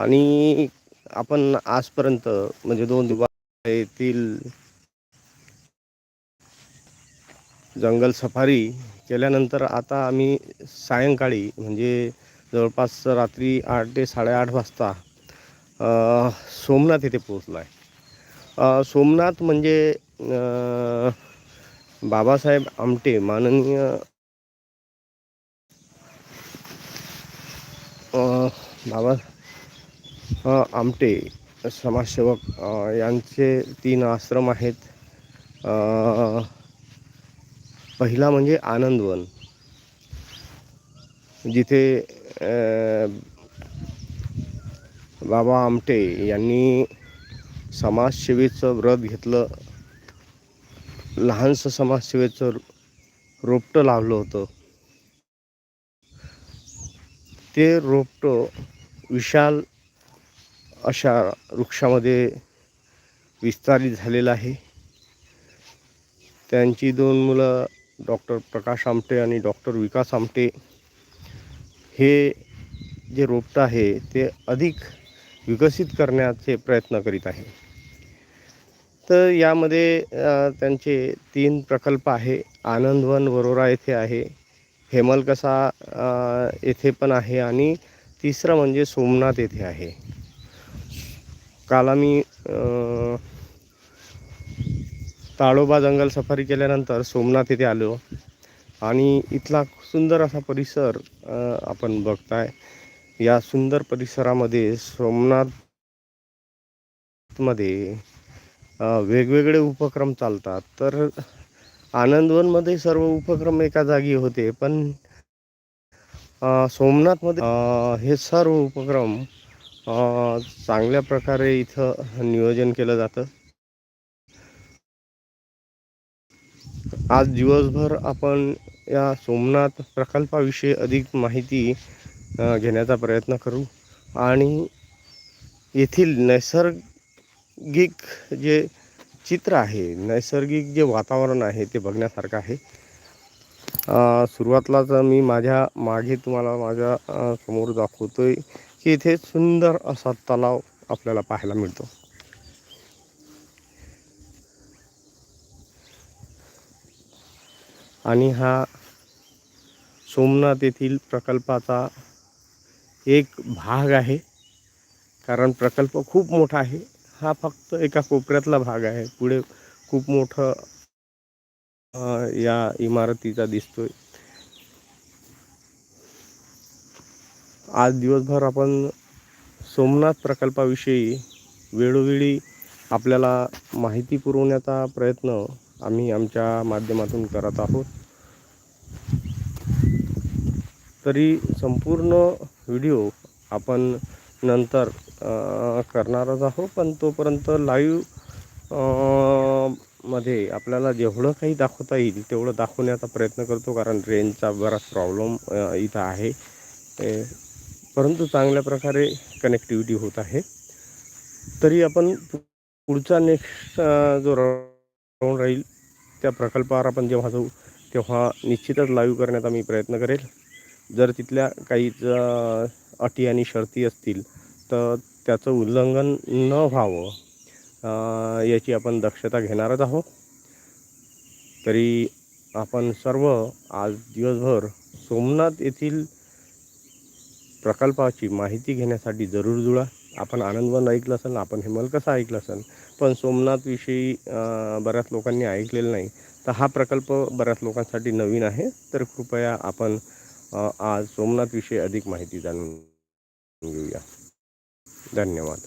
आणि आपण आजपर्यंत म्हणजे दोन दिवस येथील जंगल सफारी केल्यानंतर आता आम्ही सायंकाळी म्हणजे जवळपास रात्री आठ ते साडेआठ वाजता सोमनाथ येथे पोहोचलो आहे सोमनाथ म्हणजे बाबासाहेब आमटे माननीय बाबा आमटे समाजसेवक यांचे तीन आश्रम आहेत. पहिला म्हणजे आनंदवन. जिथे बाबा आमटे यांनी समाजसेवेचं व्रत घेतलं. लहानसं समाजसेवेचं रोपटं लावलं होतं. ते रोपटं विशाल अशा वृक्षामध्ये विस्तारित झालेलं आहे. त्यांची दोन मुलं डॉक्टर प्रकाश आमटे आणि डॉक्टर विकास आमटे. हे जे रोपटं आहे ते अधिक विकसित करण्याचे प्रयत्न करीत आहे. तर यामध्ये त्यांचे तीन प्रकल्प आहे. आनंदवन वरोरा येथे आहे. हेमलकसा येथे पण आहे. आणि तिसरं म्हणजे सोमनाथ येथे आहे. काल आम्ही ताडोबा जंगल सफारी केल्यानंतर सोमनाथ येथे आलो. आणि इथला सुंदर असा परिसर आपण बघताय. या सुंदर परिसरामध्ये सोमनाथमध्ये वेगवेगळे उपक्रम चालतात. तर आनंदवनमध्ये सर्व उपक्रम एका जागी होते पण सोमनाथमध्ये हे सर्व उपक्रम चांगल्या प्रकारे इथं नियोजन केलं जातं. आज दिवसभर आपण या सोमनाथ प्रकल्पाविषयी अधिक माहिती घेण्याचा प्रयत्न करू. आणि येथील नैसर्गिक जे चित्र आहे नैसर्गिक जे वातावरण आहे ते बघण्यासारखं आहे. अ, सुरुवातलाच मी माझ्या मागे तुम्हाला माझ्यासमोर समोर दाखवतोय. की इथे सुंदर असा तलाव आपल्याला पाहायला मिळतो. आणि हा सोमनाथ येथील प्रकल्पाचा एक भाग आहे. कारण प्रकल्प खूप मोठा आहे. हा फक्त एका कोपऱ्यातला भाग आहे. पुढे खूप मोठं या इमारतीचा दिसतोय. आज दिवसभर आपण सोमनाथ प्रकल्पाविषयी वेळोवेळी आपल्याला माहिती पुरवण्याचा प्रयत्न आम्ही आमच्या माध्यमातून करत आहोत. तरी संपूर्ण व्हिडिओ आपण नंतर करणारच आहोत पण तोपर्यंत लाईव्हमध्ये आपल्याला जेवढं काही दाखवता येईल तेवढं दाखवण्याचा प्रयत्न करतो कारण रेंजचा बराच प्रॉब्लेम इथं आहे. परंतु चांगल्या प्रकारे कनेक्टिव्हिटी होत आहे. तरी आपण पुढचा नेक्स्ट जो राऊंड राहील त्या प्रकल्पावर आपण जेव्हा जाऊ तेव्हा निश्चितच लाईव्ह करण्याचा मी प्रयत्न करेल. जर तिथल्या काही अटी आणि शर्ती असतील तर त्याचं उल्लंघन न व्हावं याची आपण दक्षता घेणारच आहोत. तरी आपण सर्व आज दिवसभर सोमनाथ येथील प्रकल्पाची माहिती घेण्यासाठी जरूर जुळा. आपण आनंदवन ऐकलं असेल आपण हेमल कसं ऐकलं असेल पण सोमनाथविषयी बऱ्याच लोकांनी ऐकलेलं नाही. तर हा प्रकल्प बऱ्याच लोकांसाठी नवीन आहे. तर कृपया आपण आज सोमनाथविषयी अधिक माहिती जाणून घेऊया. धन्यवाद.